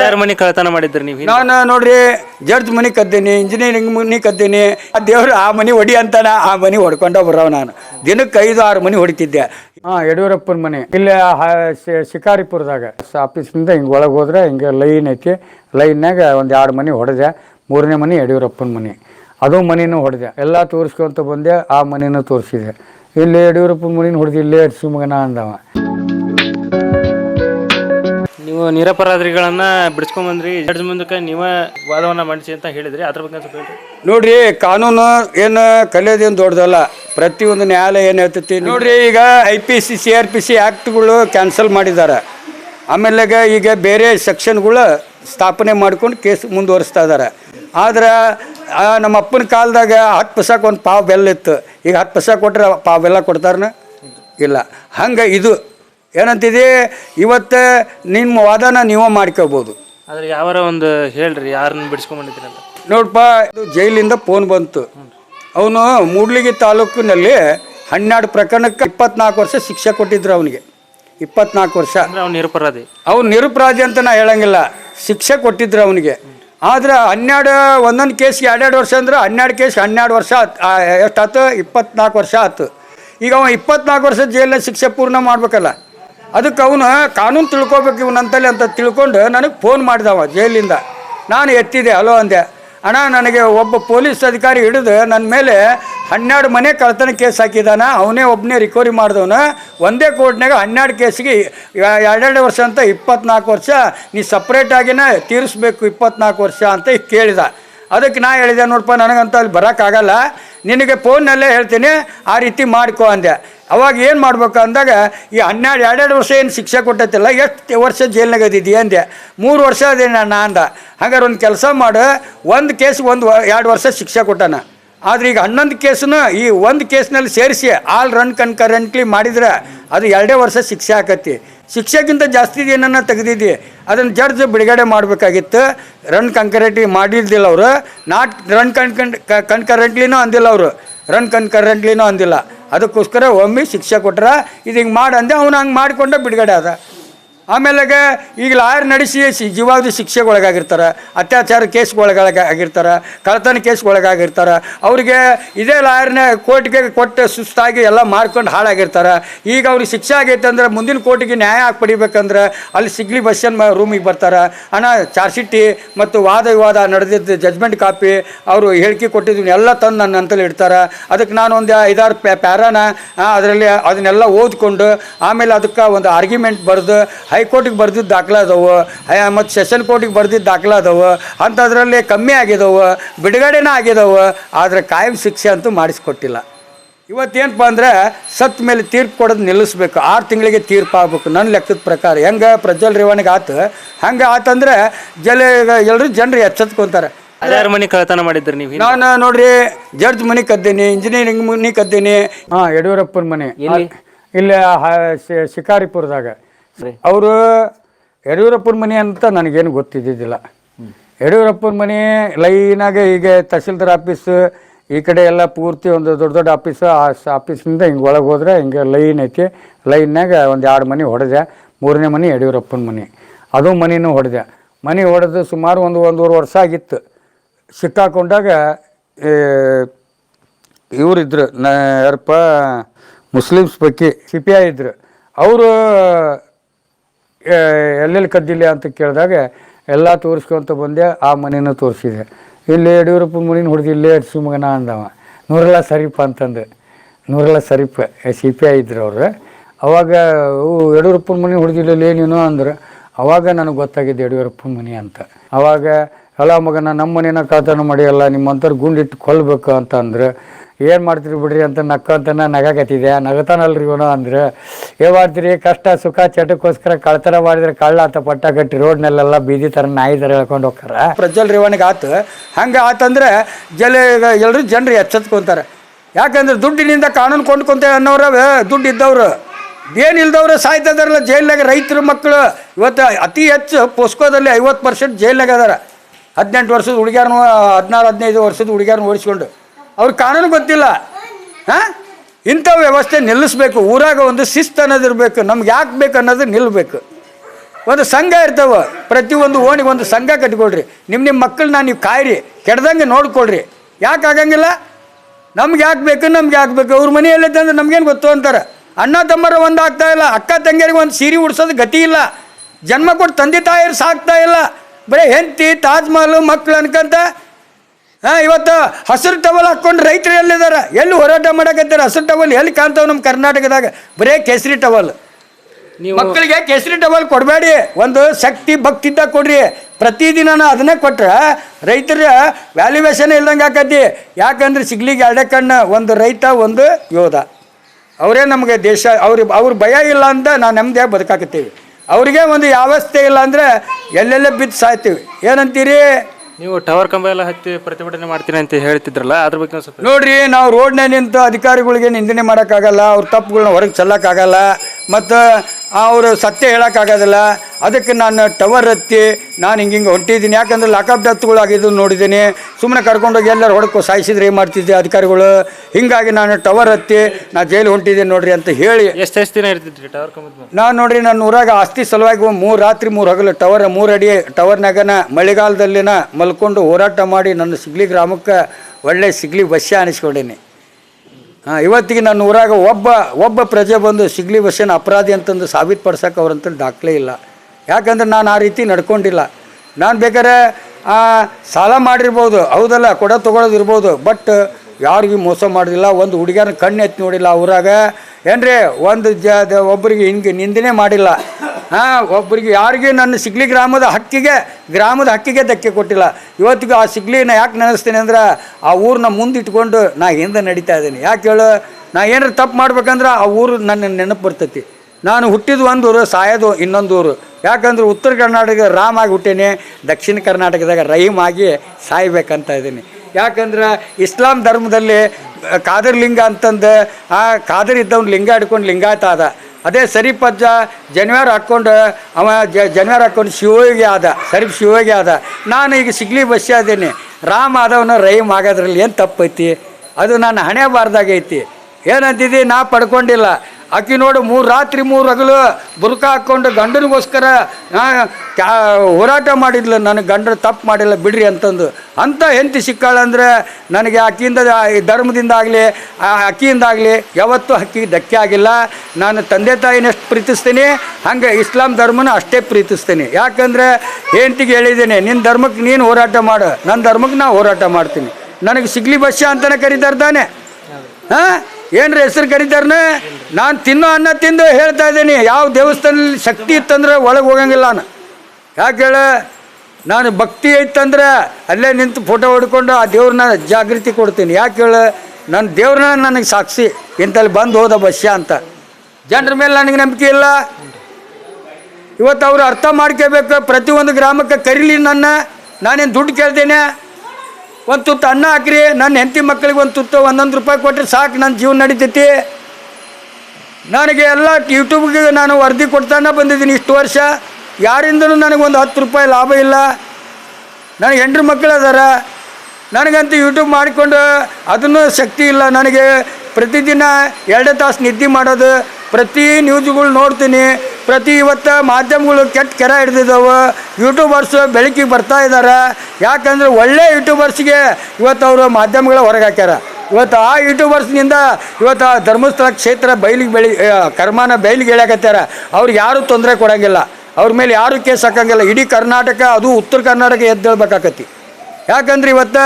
ಯಾರ ಮನೆ ಕಳ್ತನ ಮಾಡಿದ್ರಿ ನೀವು ನಾನು ನೋಡ್ರಿ ಜಡ್ಜ್ ಮನೆ ಕದ್ದೀನಿ ಇಂಜಿನಿಯರಿಂಗ್ ಮನೆ ಕದ್ದೀನಿ ಆ ದೇವ್ರು ಆ ಮನೆ ಹೊಡಿ ಅಂತಾನ ಆ ಮನೆ ಹೊಡ್ಕೊಂಡ ಬರೋ ನಾನು. ದಿನಕ್ಕೆ ಐದು ಆರು ಮನೆ ಹೊಡಿತಿದ್ದೆ. ಹಾ ಯಡಿಯೂರಪ್ಪನ ಮನೆ. ಇಲ್ಲಿ ಹ- ಶಿ- ಶಿಕಾರಿಪುರದಾಗ ಆಫೀಸ್ನಿಂದ ಹಿಂಗೆ ಒಳಗೆ ಹೋದ್ರೆ ಹಿಂಗೆ ಲೈನ್ ಐತಿ. ಲೈನ್ನಾಗ ಒಂದು ಎರಡು ಮನೆ ಹೊಡೆದೆ. ಮೂರನೇ ಮನೆ ಯಡಿಯೂರಪ್ಪನ ಮನೆ. ಅದು ಮನೆನೂ ಹೊಡೆದೆ. ಎಲ್ಲ ತೋರಿಸ್ಕೊಂತ ಬಂದೆ ಆ ಮನೆನೂ ತೋರಿಸಿದೆ. ಇಲ್ಲಿ ಯಡಿಯೂರಪ್ಪನ ಮನೆನ ಹೊಡೆದು ಇಲ್ಲೇ ಶಿವಮೊಗ್ಗನ ಅಂದವ. ನೀವು ನಿರಪರಾಧಿಗಳನ್ನ ಬಿಡಿಸ್ಕೊಂಡ್ಬಂದ್ರಿ ಜಡ್ಜ್ ಮುಂದಕ್ಕೆ ನೀವೇ ವಾದವನ್ನ ಮಂಡಿಸಿ ಅಂತ ಹೇಳಿದ್ರಿ. ಅದ್ರ ಬಗ್ಗೆ ನೋಡ್ರಿ, ಕಾನೂನು ಏನು ಕಲಿಯೋದೇನು ದೊಡ್ಡದಲ್ಲ. ಪ್ರತಿಯೊಂದು ನ್ಯಾಯಾಲಯ ಏನು ಹೇಳ್ತೈತಿ, ನೋಡ್ರಿ, ಈಗ I P C C R P C ಆ್ಯಕ್ಟ್ಗಳು cancel ಮಾಡಿದ್ದಾರೆ. ಆಮೇಲೆ ಈಗ ಬೇರೆ ಸೆಕ್ಷನ್ಗಳು ಸ್ಥಾಪನೆ ಮಾಡ್ಕೊಂಡು ಕೇಸ್ ಮುಂದುವರಿಸ್ತಾ ಇದ್ದಾರೆ. ಆದ್ರೆ ನಮ್ಮ ಅಪ್ಪನ ಕಾಲದಾಗ ಹತ್ತು ಪಸಾಕ್ ಒಂದು ಪಾವ್ ಬೆಲ್ಲ ಇತ್ತು. ಈಗ ಹತ್ತು ಪೈಸಾ ಕೊಟ್ರೆ ಪಾವ್ ಬೆಲ್ಲ ಕೊಡ್ತಾರನ? ಇಲ್ಲ. ಹಂಗೆ ಇದು ಏನಂತಿದೆ? ಇವತ್ತು ನಿಮ್ಮ ವಾದನ ನೀವು ಮಾಡ್ಕೋಬೋದು. ಆದ್ರೆ ಯಾವಾರ ಒಂದು ಹೇಳ್ರಿ ಯಾರನ್ನ ಬಿಡಿಸ್ಕೊಂಡ್ಬಂದಿದ್ರಿ ಅಂತ ನೋಡಪ್ಪ ಇದು ಜೈಲಿಂದ ಫೋನ್ ಬಂತು. ಅವನು ಮೂಡ್ಲಿಗಿ ತಾಲೂಕಿನಲ್ಲಿ ಹನ್ನೆರಡು ಪ್ರಕರಣಕ್ಕೆ ಇಪ್ಪತ್ನಾಲ್ಕು ವರ್ಷ ಶಿಕ್ಷೆ ಕೊಟ್ಟಿದ್ರು ಅವನಿಗೆ. ಇಪ್ಪತ್ನಾಲ್ಕು ವರ್ಷ. ಅಂದ್ರೆ ಅವ್ನು ನಿರಪರಾಧಿ. ಅವ್ನು ನಿರುಪರಾಧಿ ಅಂತ ನಾ ಹೇಳಂಗಿಲ್ಲ. ಶಿಕ್ಷೆ ಕೊಟ್ಟಿದ್ರು ಅವನಿಗೆ. ಆದ್ರೆ ಹನ್ನೆರಡು ಒಂದೊಂದು ಕೇಸ್ಗೆ ಎರಡೆರಡು ವರ್ಷ ಅಂದ್ರೆ ಹನ್ನೆರಡು ಕೇಸ್ ಹನ್ನೆರಡು ವರ್ಷ ಎಷ್ಟಾಯ್ತು ಇಪ್ಪತ್ನಾಲ್ಕು ವರ್ಷ ಆಯ್ತು ಈಗ ಅವ ಇಪ್ಪತ್ನಾಲ್ಕು ವರ್ಷ ಜೈಲಿನ ಶಿಕ್ಷೆ ಪೂರ್ಣ ಮಾಡ್ಬೇಕಲ್ಲ. ಅದಕ್ಕೆ ಅವನು ಕಾನೂನು ತಿಳ್ಕೊಬೇಕು ಇವನಂತಲ್ಲಿ ಅಂತ ತಿಳ್ಕೊಂಡು ನನಗೆ ಫೋನ್ ಮಾಡಿದವ ಜೈಲಿಂದ. ನಾನು ಎತ್ತಿದೆ ಹಲೋ ಅಂದೆ. ಅಣ್ಣ, ನನಗೆ ಒಬ್ಬ ಪೊಲೀಸ್ ಅಧಿಕಾರಿ ಹಿಡಿದು ನನ್ನ ಮೇಲೆ ಹನ್ನೆರಡು ಮನೆ ಕಳ್ತನ ಕೇಸ್ ಹಾಕಿದಾನ. ಅವನೇ ಒಬ್ಬನೇ ರಿಕವರಿ ಮಾಡಿದವನು. ಒಂದೇ ಕೋರ್ಟ್ನಾಗ ಹನ್ನೆರಡು ಕೇಸಿಗೆ ಎರಡೆರಡು ವರ್ಷ ಅಂತ ಇಪ್ಪತ್ನಾಲ್ಕು ವರ್ಷ. ನೀ ಸಪ್ರೇಟಾಗಿನ ತೀರಿಸ್ಬೇಕು ಇಪ್ಪತ್ನಾಲ್ಕು ವರ್ಷ ಅಂತ ಕೇಳಿದ. ಅದಕ್ಕೆ ನಾ ಹೇಳಿದೆ, ನೋಡಪ್ಪ, ನನಗಂತ ಅಲ್ಲಿ ಬರೋಕ್ಕಾಗಲ್ಲ. ನಿನಗೆ ಫೋನ್ನಲ್ಲೇ ಹೇಳ್ತೀನಿ. ಆ ರೀತಿ ಮಾಡ್ಕೊ ಅಂದೆ. ಅವಾಗ ಏನು ಮಾಡ್ಬೇಕು ಅಂದಾಗ, ಈ ಹನ್ನೆರಡು, ಎರಡೆರಡು ವರ್ಷ ಏನು ಶಿಕ್ಷೆ ಕೊಟ್ಟೈತಿಲ್ಲ, ಎಷ್ಟು ವರ್ಷ ಜೈಲ್ನಾಗ ಇದ್ದಿದ್ದೀಯ ಅಂದೆ. ಮೂರು ವರ್ಷ ಅದೇ ನಾನು ಅಂದ. ಹಾಗಾದ್ರೆ ಒಂದು ಕೆಲಸ ಮಾಡು, ಒಂದು ಕೇಸ್, ಒಂದು ಎರಡು ವರ್ಷ ಶಿಕ್ಷೆ ಕೊಟ್ಟಾನ. ಆದ್ರೆ ಈಗ ಹನ್ನೊಂದು ಕೇಸನ್ನು ಈ ಒಂದು ಕೇಸ್ನಲ್ಲಿ ಸೇರಿಸಿ, ಆಲ್ ರನ್ ಕನ್ಕರೆಂಟ್ಲಿ ಮಾಡಿದ್ರೆ ಅದು ಎರಡೇ ವರ್ಷ ಶಿಕ್ಷೆ ಆಕತಿ. ಶಿಕ್ಷೆಗಿಂತ ಜಾಸ್ತಿ ಏನನ್ನ ತೆಗೆದಿದ್ದಿ, ಅದನ್ನು ಜಡ್ಜ್ ಬಿಡುಗಡೆ ಮಾಡಬೇಕಾಗಿತ್ತು. ರನ್ ಕನ್ಕರೆಂಟ್ಲಿ ಮಾಡಿದ್ದಿಲ್ಲ ಅವರು. ನಾಟ್ ರನ್ ಕನ್ ಕನ್ಕರೆಂಟ್ಲಿನೂ ಅಂದಿಲ್ಲ ಅವರು. ರನ್ ಕನ್ಕರೆಂಟ್ಲಿನೂ ಅಂದಿಲ್ಲ. ಅದಕ್ಕೋಸ್ಕರ ಒಮ್ಮೆ ಶಿಕ್ಷೆ ಕೊಟ್ರ ಇದು ಹಿಂಗೆ ಮಾಡಂದೆ ಅವ್ನು ಹಂಗೆ ಮಾಡಿಕೊಂಡ ಬಿಡುಗಡೆ ಆದ. ಆಮೇಲೆ ಈಗ ಲಾಯರ್ ನಡೆಸಿ ಜೀವಾವಧಿ ಶಿಕ್ಷೆಗೆ ಒಳಗಾಗಿರ್ತಾರೆ, ಅತ್ಯಾಚಾರ ಕೇಸ್ಗೆ ಒಳಗಾಗಿರ್ತಾರೆ ಕಳತನ ಕೇಸ್ಗೆ ಒಳಗಾಗಿರ್ತಾರೆ ಅವ್ರಿಗೆ ಇದೇ ಲಾಯರ್ನ ಕೋರ್ಟ್ಗೆ ಕೊಟ್ಟು ಸುಸ್ತಾಗಿ ಎಲ್ಲ ಮಾರ್ಕೊಂಡು ಹಾಳಾಗಿರ್ತಾರೆ. ಈಗ ಅವ್ರಿಗೆ ಶಿಕ್ಷೆ ಆಗೈತೆ ಅಂದರೆ ಮುಂದಿನ ಕೋರ್ಟಿಗೆ ನ್ಯಾಯ ಪಡಿಬೇಕಂದ್ರೆ ಅಲ್ಲಿ ಸಿಗ್ಲಿ ಬಸ್ಸನ್ ರೂಮಿಗೆ ಬರ್ತಾರೆ. ಹಣ, ಚಾರ್ಜ್ ಮತ್ತು ವಾದ ವಿವಾದ ನಡೆದಿದ್ದ ಜಜ್ಮೆಂಟ್ ಕಾಪಿ ಅವರು ಹೇಳಿಕೆ ಕೊಟ್ಟಿದ್ದು ಎಲ್ಲ ತಂದು ನನ್ನ ಅಂತಲ್ಲಿ ಇಡ್ತಾರೆ. ಅದಕ್ಕೆ ನಾನು ಒಂದು ಐದಾರು ಪ್ಯಾರಾನ ಅದರಲ್ಲಿ ಅದನ್ನೆಲ್ಲ ಓದ್ಕೊಂಡು ಆಮೇಲೆ ಅದಕ್ಕೆ ಒಂದು ಆರ್ಗ್ಯುಮೆಂಟ್ ಬರೆದು ಹೈಕೋರ್ಟಿಗೆ ಬರ್ದಿದ್ದು ದಾಖಲೆ ಅದಾವು ಮತ್ತು ಸೆಷನ್ ಕೋರ್ಟಿಗೆ ಬರ್ದಿದ್ದು ದಾಖಲೆ ಅದಾವು ಅಂಥದ್ರಲ್ಲಿ ಕಮ್ಮಿ ಆಗಿದಾವೆ ಬಿಡುಗಡೆನೇ ಆಗಿದಾವೆ. ಆದರೆ ಕಾಯಂ ಶಿಕ್ಷೆ ಅಂತೂ ಮಾಡಿಸ್ಕೊಟ್ಟಿಲ್ಲ. ಇವತ್ತೇನಪ್ಪ ಅಂದರೆ ಸತ್ ಮೇಲೆ ತೀರ್ಪು ಕೊಡೋದು ನಿಲ್ಲಿಸ್ಬೇಕು. ಆರು ತಿಂಗಳಿಗೆ ತೀರ್ಪು ಆಗ್ಬೇಕು ನನ್ನ ಲೆಕ್ಕದ ಪ್ರಕಾರ. ಹೆಂಗೆ ಪ್ರಜ್ವಲ್ ರೇವಣಿಗೆ ಆತು? ಹಂಗೆ ಆತಂದ್ರೆ ಜಲ ಎಲ್ಲರೂ ಜನರು ಎಚ್ಚೆತ್ಕೊಂತಾರೆ. ಮನೆ ಕಳ್ತನ ಮಾಡಿದ್ರಿ ನೀವು? ನಾನು ನೋಡ್ರಿ ಜಡ್ಜ್ ಮನೆ ಕದ್ದೀನಿ ಇಂಜಿನಿಯರಿಂಗ್ ಮನೆ ಕದ್ದೀನಿ. ಹಾಂ ಯಡಿಯೂರಪ್ಪನ ಮನೆ. ಇಲ್ಲಿ ಶಿಕಾರಿಪುರದಾಗ. ಅವರು ಯಡಿಯೂರಪ್ಪನ ಮನೆ ಅಂತ ನನಗೇನು ಗೊತ್ತಿದ್ದಿದ್ದಿಲ್ಲ. ಯಡಿಯೂರಪ್ಪನ ಮನೆ ಲೈನಾಗೆ ಈಗ ತಹಸೀಲ್ದಾರ್ ಆಫೀಸ್, ಈ ಕಡೆ ಎಲ್ಲ ಪೂರ್ತಿ ಒಂದು ದೊಡ್ಡ ದೊಡ್ಡ ಆಫೀಸು, ಆ ಆಫೀಸಿಂದ ಹಿಂಗೆ ಒಳಗೆ ಹೋದ್ರೆ ಹಿಂಗೆ ಲೈನ್ ಐತಿ. ಲೈನ್ನಾಗ ಒಂದು ಎರಡು ಮನೆ ಹೊಡೆದೆ. ಮೂರನೇ ಮನೆ ಯಡಿಯೂರಪ್ಪನ ಮನೆ. ಅದು ಮನೆನೂ ಹೊಡೆದೆ. ಮನೆ ಹೊಡೆದು ಸುಮಾರು ಒಂದು ಒಂದೂವರೆ ವರ್ಷ ಆಗಿತ್ತು. ಸಿಕ್ಕಾಕೊಂಡಾಗ ಇವರಿದ್ದರು ನ, ಯಾರಪ್ಪ, ಮುಸ್ಲಿಮ್ಸ್ ಬಗ್ಗೆ ಸಿ ಪಿ ಐ ಇದ್ರು. ಅವರು ಎಲ್ಲೆಲ್ಲಿ ಕದ್ದಿಲ್ಲ ಅಂತ ಕೇಳಿದಾಗ ಎಲ್ಲ ತೋರಿಸ್ಕೊಂತ ಬಂದೆ, ಆ ಮನೇನ ತೋರಿಸಿದೆ. ಇಲ್ಲಿ ಯಡಿಯೂರಪ್ಪ ಮುನಿನ ಹೊಡೆದು ಇಲ್ಲೇ ಸುಮಗನ ಅಂದವ. ನೂರಲ್ಲ ಸರಿಪ ಅಂತಂದು. ನೂರಲ್ಲ ಸರಿಪ ಸಿ ಪಿ ಐ ಇದ್ರು ಅವರು. ಅವಾಗ ಅವು ಯಡಿಯೂರಪ್ಪನ ಮನೆ ಹೊಡೆದಿಲ್ಲ ಏನೇನೋ ಅಂದ್ರೆ. ಅವಾಗ ನನಗೆ ಗೊತ್ತಾಗಿದ್ದು ಯಡಿಯೂರಪ್ಪನ ಮನೆ ಅಂತ. ಅವಾಗ ಎಲ್ಲ ಮಗನ ನಮ್ಮ ಮನೇನ ಕಾತನ ಮಾಡಿಯಲ್ಲ ನಿಮ್ಮಂಥವ್ರು ಗುಂಡಿಟ್ಟು ಕೊಲ್ಲಬೇಕು ಅಂತ ಅಂದ್ರೆ ಏನು ಮಾಡ್ತೀರಿ ಬಿಡ್ರಿ ಅಂತ ನಕ್ಕಂತನ ನಗಾಕತ್ತಿದೆ ನಗತಾನಲ್ರಿ ಇವನು ಅಂದ್ರೆ ಏನು ಮಾಡ್ತೀರಿ, ಕಷ್ಟ ಸುಖ ಚಟಕ್ಕೋಸ್ಕರ ಕಳ್ತನ ಮಾಡಿದ್ರೆ ಕಳ್ಳ ಅಂತ ಪಟ್ಟ ಕಟ್ಟಿ ರೋಡ್ನಲ್ಲೆಲ್ಲ ಬೀದಿ ಥರ ನಾಯಿ ಥರ ಹೇಳ್ಕೊಂಡು ಹೋಗ್ತಾರೆ. ಪ್ರಜ್ವಲ್ ರೇವಣಿಗೆ ಆತು. ಹಂಗೆ ಆತಂದ್ರೆ ಜಲ ಎಲ್ಲರೂ ಜನರು ಎಚ್ಚೆತ್ಕೊಂತಾರೆ. ಯಾಕಂದ್ರೆ ದುಡ್ಡಿನಿಂದ ಕಾನೂನು ಕೊಂಡ್ಕೊಂತ ಅನ್ನೋರ ದುಡ್ಡು ಇದ್ದವ್ರು. ಏನಿಲ್ದವ್ರು ಸಾಯ್ತದಾರಲ್ಲ ಜೈಲ್ನಾಗ ರೈತರ ಮಕ್ಕಳು ಇವತ್ತು ಅತಿ ಹೆಚ್ಚು ಪೋಸ್ಕೋದಲ್ಲಿ ಐವತ್ತು ಪರ್ಸೆಂಟ್ ಜೈಲ್ನಾಗ ಅದಾರ. ಹದಿನೆಂಟು ವರ್ಷದ ಹುಡುಗಿಯಾರನು, ಹದಿನಾರು, ಹದಿನೈದು ವರ್ಷದ ಹುಡುಗಿಯಾರನ್ನ ಓಡಿಸ್ಕೊಂಡು. ಅವ್ರಿಗೆ ಕಾನೂನು ಗೊತ್ತಿಲ್ಲ. ಹಾಂ? ಇಂಥ ವ್ಯವಸ್ಥೆ ನಿಲ್ಲಿಸ್ಬೇಕು. ಊರಾಗ ಒಂದು ಶಿಸ್ತು ಅನ್ನೋದು ಇರಬೇಕು. ನಮ್ಗೆ ಯಾಕೆ ಬೇಕು ಅನ್ನೋದು ನಿಲ್ಲಬೇಕು ಒಂದು ಸಂಘ ಇರ್ತಾವ. ಪ್ರತಿಯೊಂದು ಓಣಿಗೆ ಒಂದು ಸಂಘ ಕಟ್ಕೊಳ್ರಿ. ನಿಮ್ಮ ನಿಮ್ಮ ಮಕ್ಕಳನ್ನ ನೀವು ಕಾಯ್ರಿ. ಕೆಡ್ದಂಗೆ ನೋಡ್ಕೊಳ್ರಿ. ಯಾಕೆ ಆಗಂಗಿಲ್ಲ? ನಮ್ಗೆ ಯಾಕೆ ಬೇಕು, ನಮ್ಗೆ ಯಾಕೆ ಬೇಕು? ಅವ್ರ ಮನೆಯಲ್ಲಿದ್ದಂದ್ರೆ ನಮ್ಗೇನು ಗೊತ್ತು ಅಂತಾರೆ. ಅಣ್ಣ ತಮ್ಮರು ಒಂದು ಆಗ್ತಾ ಇಲ್ಲ. ಅಕ್ಕ ತಂಗಿಯರಿಗೆ ಒಂದು ಸೀರೆ ಉಡ್ಸೋದು ಗತಿ ಇಲ್ಲ. ಜನ್ಮ ಕೊಟ್ಟು ತಂದೆ ತಾಯಿಯರು ಸಾಕ್ತಾ ಇಲ್ಲ. ಬರೀ ಹೆಂಡತಿ, ತಾಜ್ಮಹಲ್, ಮಕ್ಳು ಅನ್ಕಂತ ಹಾಂ ಇವತ್ತು ಹಸಿರು ಟವಲ್ ಹಾಕ್ಕೊಂಡು ರೈತರು ಎಲ್ಲಿದ್ದಾರೆ? ಎಲ್ಲಿ ಹೋರಾಟ ಮಾಡಕತ್ತಾರೆ? ಹಸಿರು ಟವಲ್ ಎಲ್ಲಿ ಕಾಣ್ತಾವೆ ನಮ್ಮ ಕರ್ನಾಟಕದಾಗ? ಬರೇ ಕೇಸರಿ ಟವಲ್ ಮಕ್ಕಳಿಗೆ ಕೇಸರಿ ಟವಲ್ ಕೊಡಬೇಡಿ. ಒಂದು ಶಕ್ತಿ ಭಕ್ತಿದ್ದ ಕೊಡ್ರಿ. ಪ್ರತಿದಿನ ಅದನ್ನೇ ಕೊಟ್ರೆ ರೈತರ ವ್ಯಾಲ್ಯೂವೇಷನ್ ಇಲ್ದಂಗೆ ಆಕತಿ ಯಾಕಂದ್ರೆ ಸಿಗ್ಲಿಗೆ ಎರಡೇ ಕಣ್ಣು ಒಂದು ರೈತ ಒಂದು ಯೋಧ. ಅವರೇ ನಮಗೆ ದೇಶ ಅವ್ರ ಅವ್ರ ಭಯ ಇಲ್ಲ ಅಂತ ನಾವು ನೆಮ್ಮದಿಯಾಗಿ ಬದುಕಾಕತ್ತೀವಿ. ಅವರಿಗೆ ಒಂದು ವ್ಯವಸ್ಥೆ ಇಲ್ಲ ಅಂದರೆ ಎಲ್ಲೆಲ್ಲೇ ಬಿದ್ದು ಸಾಯ್ತೀವಿ. ಏನಂತೀರಿ? ನೀವು ಟವರ್ ಕಂಬ ಎಲ್ಲ ಹತ್ತಿ ಪ್ರತಿಭಟನೆ ಮಾಡ್ತೀನಿ ಅಂತ ಹೇಳ್ತಿದ್ರಲ್ಲ, ಅದ್ರ ಬಗ್ಗೆ ಸ್ವಲ್ಪ ನೋಡ್ರಿ, ನಾವು ರೋಡ್ನ ನಿಂತು ಅಧಿಕಾರಿಗಳಿಗೆ ನಿಂದನೆ ಮಾಡೋಕ್ಕಾಗಲ್ಲ, ಅವ್ರ ತಪ್ಪುಗಳನ್ನ ಹೊರಗೆ ಚೆಲ್ಲಕ್ಕಾಗಲ್ಲ, ಮತ್ತು ಅವರು ಸತ್ಯ ಹೇಳೋಕ್ಕಾಗೋದಿಲ್ಲ. ಅದಕ್ಕೆ ನಾನು ಟವರ್ ಹತ್ತಿ ನಾನು ಹಿಂಗೆ ಹಿಂಗೆ ಹೊಂಟಿದ್ದೀನಿ ಯಾಕಂದ್ರೆ ಲಾಕಪ್ ಡೆತ್ಗಳಾಗಿದ್ದು ನೋಡಿದ್ದೀನಿ. ಸುಮ್ಮನೆ ಕರ್ಕೊಂಡೋಗಿ ಎಲ್ಲರೂ ಹೊಡ್ಕೊ ಸಾಯಿಸಿದ್ರೆ ಏನು ಮಾಡ್ತಿದ್ದೆ ಅಧಿಕಾರಿಗಳು? ಹಿಂಗಾಗಿ ನಾನು ಟವರ್ ಹತ್ತಿ ನಾ ಜೈಲು ಹೊಂಟಿದ್ದೀನಿ ನೋಡ್ರಿ ಅಂತ ಹೇಳಿ. ಎಷ್ಟು ಎಷ್ಟು ದಿನ ಇರ್ತಿದ್ರಿ ಟವರ್ ನಾನು ನೋಡ್ರಿ ನನ್ನ ಊರಾಗ ಆಸ್ತಿ ಸಲುವಾಗಿ ಮೂರು ರಾತ್ರಿ ಮೂರು ಹಗಲು ಟವರ್ ಮೂರು ಅಡಿ ಟವರ್ನಾಗನ ಮಳೆಗಾಲದಲ್ಲಿನ ಮಲ್ಕೊಂಡು ಹೋರಾಟ ಮಾಡಿ ನನ್ನ ಸಿಗ್ಲಿ ಗ್ರಾಮಕ್ಕೆ ಒಳ್ಳೆ ಸಿಗ್ಲಿ ವಶ್ಯ ಅನಿಸ್ಕೊಂಡೀನಿ. ಹಾಂ, ಇವತ್ತಿಗೆ ನನ್ನ ಊರಾಗ ಒಬ್ಬ ಒಬ್ಬ ಪ್ರಜೆ ಬಂದು ಸಿಗ್ಲಿ ಬಸ್ಸಿನ ಅಪರಾಧಿ ಅಂತಂದು ಸಾಬೀತುಪಡ್ಸಕ್ಕೆ ಅವ್ರಂತಲ್ಲಿ ದಾಖಲೆ ಇಲ್ಲ. ಯಾಕಂದ್ರೆ ನಾನು ಆ ರೀತಿ ನಡ್ಕೊಂಡಿಲ್ಲ. ನಾನು ಬೇಕಾದ್ರೆ ಸಾಲ ಮಾಡಿರ್ಬೋದು, ಹೌದಲ್ಲ, ಕೊಡ ತೊಗೊಳೋದು ಇರ್ಬೋದು ಬಟ್ ಯಾರಿಗೂ ಮೋಸ ಮಾಡೋದಿಲ್ಲ. ಒಂದು ಹುಡುಗಿಯನ್ನು ಕಣ್ಣು ಎತ್ತಿ ನೋಡಿಲ್ಲ ಊರಾಗ. ಏನ್ರಿ, ಒಂದು ಜ ಒಬ್ಬರಿಗೆ ಹಿಂಗೆ ನಿಂದನೆ ಮಾಡಿಲ್ಲ. ಹಾಂ, ಒಬ್ಬರಿಗೆ ಯಾರಿಗೆ ನನ್ನ ಸಿಗ್ಲಿ ಗ್ರಾಮದ ಹಕ್ಕಿಗೆ ಗ್ರಾಮದ ಹಕ್ಕಿಗೆ ಧಕ್ಕೆ ಕೊಟ್ಟಿಲ್ಲ. ಇವತ್ತಿಗೂ ಆ ಸಿಗ್ಲಿನ ಯಾಕೆ ನೆನೆಸ್ತೀನಿ ಅಂದ್ರೆ ಆ ಊರನ್ನ ಮುಂದಿಟ್ಕೊಂಡು ನಾ ಹಿಂದೆ ನಡೀತಾ ಇದ್ದೀನಿ. ಯಾಕೆ ಹೇಳು? ನಾ ಏನಾರು ತಪ್ಪು ಮಾಡ್ಬೇಕಂದ್ರೆ ಆ ಊರು ನನ್ನ ನೆನಪು ಬರ್ತೈತಿ. ನಾನು ಹುಟ್ಟಿದ ಒಂದು ಊರು, ಸಾಯೋದು ಇನ್ನೊಂದು ಊರು. ಯಾಕಂದ್ರೆ ಉತ್ತರ ಕರ್ನಾಟಕ ರಾಮ್ ಆಗಿ ಹುಟ್ಟೇನೆ, ದಕ್ಷಿಣ ಕರ್ನಾಟಕದಾಗ ರಹೀಮ್ ಆಗಿ ಸಾಯ್ಬೇಕಂತ ಇದ್ದೀನಿ. ಯಾಕಂದ್ರೆ ಇಸ್ಲಾಂ ಧರ್ಮದಲ್ಲಿ ಕಾದರ್ ಲಿಂಗ ಅಂತಂದು, ಆ, ಕಾದರ್ ಇದ್ದವ್ನು ಲಿಂಗ ಹಿಡ್ಕೊಂಡು ಲಿಂಗಾಯತ ಆದ. ಅದೇ ಸರಿಪಜ್ಜ ಜನವಾರ ಹಾಕ್ಕೊಂಡು ಅವ ಜ ಜನಿವಾರ ಹಾಕ್ಕೊಂಡು ಶಿವಯೋಗಿ ಆದ, ಸರಿಪ್ ಶಿವಯೋಗಿ ಆದ. ನಾನು ಈಗ ಸಿಗ್ಲಿ ಬಸ್ಸಿ ಆದೇನೆ ರಾಮ್ ಆದವನು ರೈಮ್ ಆಗೋದ್ರಲ್ಲಿ ಏನು ತಪ್ಪೈತಿ? ಅದು ನಾನು ಹಣೆ ಬಾರ್ದಾಗೈತಿ. ಏನಂತಿದ್ದಿ ನಾ ಪಡ್ಕೊಂಡಿಲ್ಲ. ಆಕಿ ನೋಡು, ಮೂರು ರಾತ್ರಿ ಮೂರು ಹಗಲು ಬುರುಕ ಹಾಕ್ಕೊಂಡು ಗಂಡನಿಗೋಸ್ಕರ ಹೋರಾಟ ಮಾಡಿದ್ಲು. ನನಗೆ ಗಂಡನ ತಪ್ಪು ಮಾಡಿಲ್ಲ, ಬಿಡ್ರಿ ಅಂತಂದು. ಅಂಥ ಹೆಂಡತಿ ಸಿಕ್ಕಾಳಂದರೆ ನನಗೆ ಆಕಿಯಿಂದ ಈ ಧರ್ಮದಿಂದ ಆಗಲಿ ಅಕ್ಕಿಯಿಂದಾಗಲಿ ಯಾವತ್ತೂ ಅಕ್ಕಿ ಧಕ್ಕೆ ಆಗಿಲ್ಲ. ನಾನು ತಂದೆ ತಾಯಿನ ಎಷ್ಟು ಪ್ರೀತಿಸ್ತೀನಿ. ಹಂಗೆ ಇಸ್ಲಾಂ ಧರ್ಮನ ಅಷ್ಟೇ ಪ್ರೀತಿಸ್ತೀನಿ. ಯಾಕಂದರೆ ಹೆಂಡ್ತಿಗೆ ಹೇಳಿದ್ದೀನಿ ನಿನ್ನ ಧರ್ಮಕ್ಕೆ ನೀನು ಹೋರಾಟ ಮಾಡು. ನನ್ನ ಧರ್ಮಕ್ಕೆ ನಾನು ಹೋರಾಟ ಮಾಡ್ತೀನಿ. ನನಗೆ ಸಿಗ್ಲಿ ಬಸ್ಯ ಅಂತಲೇ ಕರೀತಾರೆ ತಾನೆ ಹಾಂ? ಏನ್ರಿ ಹೆಸರು ಕರೀತಾರನ? ನಾನು ತಿನ್ನೋ ಅನ್ನ ತಿಂದು ಹೇಳ್ತಾ ಇದ್ದೀನಿ. ಯಾವ ದೇವಸ್ಥಾನದಲ್ಲಿ ಶಕ್ತಿ ಇತ್ತಂದ್ರೆ ಒಳಗೆ ಹೋಗಂಗಿಲ್ಲ ನಾನು ಯಾಕೆ ಹೇಳ? ನಾನು ಭಕ್ತಿ ಇತ್ತಂದ್ರೆ ಅಲ್ಲೇ ನಿಂತು ಫೋಟೋ ಹೊಡ್ಕೊಂಡು ಆ ದೇವ್ರನ್ನ ಜಾಗೃತಿ ಕೊಡ್ತೀನಿ. ಯಾಕೆ ಹೇಳ? ನನ್ನ ದೇವ್ರನ್ನ ನನಗೆ ಸಾಕ್ಷಿ ಇಂಥಲ್ಲಿ ಬಂದು ಹೋದ ಬಸ್ಯ ಅಂತ. ಜನರ ಮೇಲೆ ನನಗೆ ನಂಬಿಕೆ ಇಲ್ಲ. ಇವತ್ತು ಅವರು ಅರ್ಥ ಮಾಡ್ಕೋಬೇಕು. ಪ್ರತಿಯೊಂದು ಗ್ರಾಮಕ್ಕೆ ಕರೀಲಿ ನನ್ನ. ನಾನೇನು ದುಡ್ಡು ಕೇಳ್ತೇನೆ? ಒಂದು ತುತ್ತು ಅನ್ನ ಹಾಕ್ರಿ, ನನ್ನ ಹೆಂಡತಿ ಮಕ್ಕಳಿಗೆ ಒಂದು ತುತ್ತು ಒಂದೊಂದು ರೂಪಾಯಿ ಕೊಟ್ಟರೆ ಸಾಕು, ನನ್ನ ಜೀವನ ನಡೀತೈತಿ. ನನಗೆ ಎಲ್ಲ ಯೂಟ್ಯೂಬ್ಗೆ ನಾನು ವರದಿ ಕೊಡ್ತಾನೆ ಬಂದಿದ್ದೀನಿ ಇಷ್ಟು ವರ್ಷ. ಯಾರಿಂದಲೂ ನನಗೊಂದು ಹತ್ತು ರೂಪಾಯಿ ಲಾಭ ಇಲ್ಲ. ನನಗೆ ಹೆಂಡ್ರು ಮಕ್ಕಳು ಅದಾರ. ನನಗಂತೂ ಯೂಟ್ಯೂಬ್ ಮಾಡಿಕೊಂಡು ಅದನ್ನು ಶಕ್ತಿ ಇಲ್ಲ. ನನಗೆ ಪ್ರತಿದಿನ ಎರಡೇ ತಾಸು ನಿದ್ದೆ ಮಾಡೋದು. ಪ್ರತಿ ನ್ಯೂಸ್ಗಳು ನೋಡ್ತೀನಿ. ಪ್ರತಿ ಇವತ್ತು ಮಾಧ್ಯಮಗಳು ಕೆಟ್ಟ ಕೆರೆ ಹಿಡ್ದಿದ್ದಾವೆ. ಯೂಟ್ಯೂಬರ್ಸ್ ಬೆಳಕಿಗೆ ಬರ್ತಾ ಇದ್ದಾರೆ. ಯಾಕಂದ್ರೆ ಒಳ್ಳೆ ಯೂಟ್ಯೂಬರ್ಸ್ಗೆ ಇವತ್ತು ಅವರು ಮಾಧ್ಯಮಗಳ ಹೊರಗೆ ಹಾಕ್ಯಾರ. ಇವತ್ತು ಆ ಯೂಟ್ಯೂಬರ್ಸ್ನಿಂದ ಇವತ್ತು ಆ ಧರ್ಮಸ್ಥಳ ಕ್ಷೇತ್ರ ಬೈಲಿಗೆ ಬೆಳಿ ಕರ್ಮಾನ ಬೈಲಿಗೆ ಹೇಳಕತ್ತಾರ ಅವ್ರಿಗೆ ಯಾರೂ ತೊಂದರೆ ಕೊಡಂಗಿಲ್ಲ. ಅವ್ರ ಮೇಲೆ ಯಾರೂ ಕೇಸ್ ಹಾಕಂಗಿಲ್ಲ. ಇಡೀ ಕರ್ನಾಟಕ, ಅದು ಉತ್ತರ ಕರ್ನಾಟಕ ಎದ್ದೇಳ್ಬೇಕಾಕತಿ ಯಾಕಂದ್ರೆ ಇವತ್ತು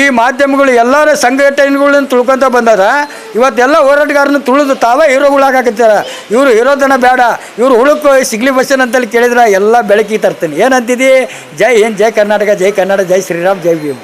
ಈ ಮಾಧ್ಯಮಗಳು ಎಲ್ಲರ ಸಂಘಟನೆಗಳನ್ನ ತುಳ್ಕೊಂತ ಬಂದಾರ. ಇವತ್ತೆಲ್ಲ ಹೋರಾಟಗಾರನ ತುಳಿದು ತಾವೇ ಹೀರೋಗಳಾಗಕತ್ತಾರ. ಇವರು ಹೀರೋದನ ಬೇಡ, ಇವರು ಹುಳುಕು ಸಿಗ್ಲಿ ಬಸ್ಸನ್ ಅಂತೇಳಿ ಕೇಳಿದ್ರೆ ಎಲ್ಲ ಬೆಳಕಿ ತರ್ತೀನಿ. ಏನಂತಿದಿ? ಜೈ ಏನು ಜೈ ಕರ್ನಾಟಕ, ಜೈ ಕನ್ನಡ ಜೈ ಶ್ರೀರಾಮ್, ಜೈ ಭೀಮ್.